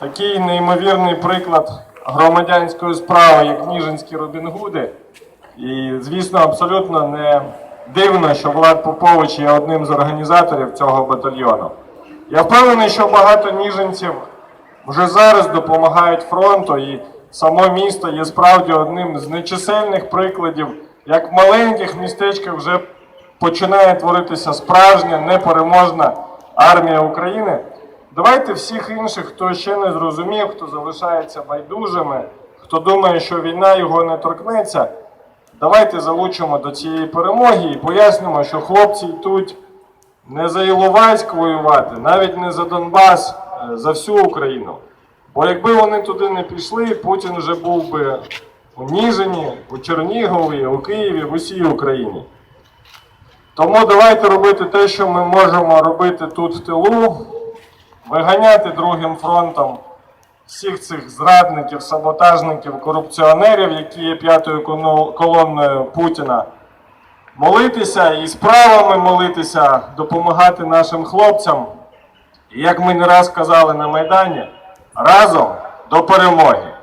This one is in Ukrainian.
такий неймовірний приклад громадянської справи, як Ніжинські Робінгуди. І, звісно, абсолютно не дивно, що Влад Попович є одним з організаторів цього батальйону. Я впевнений, що багато ніженців вже зараз допомагають фронту, і само місто є справді одним з нечисельних прикладів, як в маленьких містечках вже починає творитися справжня непереможна армія України. Давайте всіх інших, хто ще не зрозумів, хто залишається байдужими, хто думає, що війна його не торкнеться. Давайте залучимо до цієї перемоги і пояснимо, що хлопці йдуть не за Іловайськ воювати, навіть не за Донбас, е, за всю Україну. Бо якби вони туди не пішли, Путін вже був би у Ніжині, у Чернігові, у Києві, в усій Україні. Тому давайте робити те, що ми можемо робити тут в тилу, виганяти другим фронтом всіх цих зрадників, саботажників, корупціонерів, які є п'ятою колонною Путіна. Молитися і справами молитися, допомагати нашим хлопцям. І як ми не раз казали на Майдані, разом до перемоги.